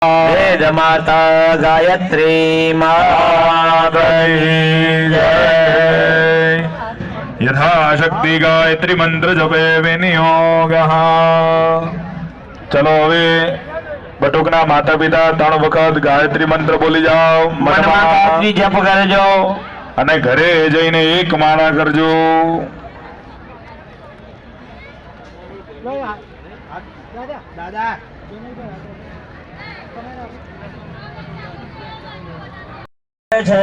વેદ માતા ગાયત્રી યથાશક્તિ ગાયત્રી મંત્ર જપે વિનિયોગ ચલો હવે બટુકના માતા પિતા ત્રણ વખત ગાયત્રી મંત્ર બોલી જાઓ મનમાં જપ કરજો અને ઘરે જઈને એક માળા કરજો. છે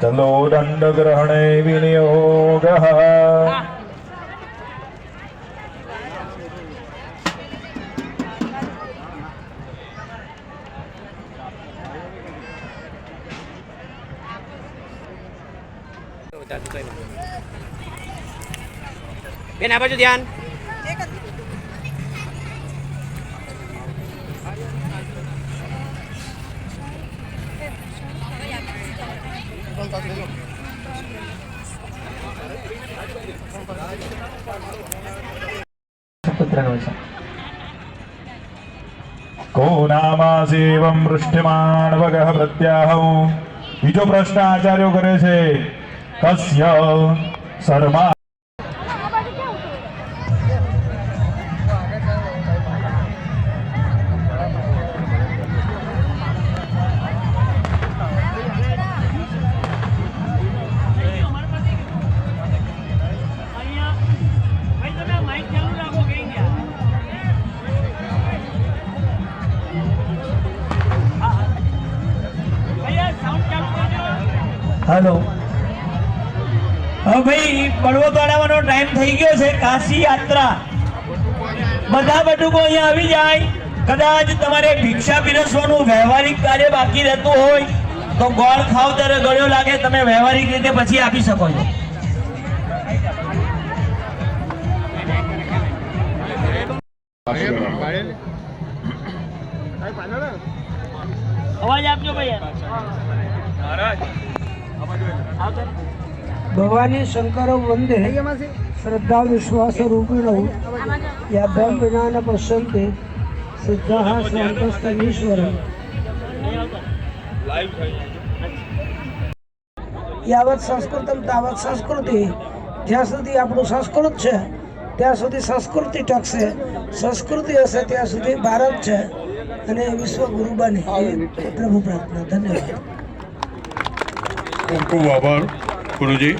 ચલો દંડ ગ્રહણે વિનિયોગ. બેન આ બાજુ ધ્યાન. કો નામાસેવમ વગહ પ્રત્યાહૌ. બીજો પ્રશ્ન આચાર્યો કરે છે કસ્ય શર્મા હાલો હવે ભાઈ બળવો તોડાવવાનો ટાઈમ થઈ ગયો છે. કાશી યાત્રા. બધા બટુકો અહીંયા આવી જાય. કદાચ તમારે ભિક્ષા પીરસવાનું વ્યવહારિક કાર્ય બાકી રહેતું હોય તો ગોળ ખાવ ત્યારે ગળ્યો લાગે તમે વ્યવહારિક રીતે પછી આપી શકો છો. અવાજ આપજો ભાઈ. ભવાની શંકર વંદે. શ્રદ્ધા વિશ્વાસ રૂપિણ યાભ્યામ વિના પશ્યંતે. સિદ્ધાઃ સંતસ્તમીશ્વર યાવત સંસ્કૃતમ તાવત સંસ્કૃતિ. જ્યાં સુધી આપણું સંસ્કૃત છે, ત્યાં સુધી સંસ્કૃતિ ટકશે. સંસ્કૃતિ હશે, ત્યાં સુધી ભારત છે. અને વિશ્વ ગુરુ બને. પ્રભુ પ્રાર્થના. ધન્યવાદ. ખૂબ ખૂબ આભાર. ગુરુજી.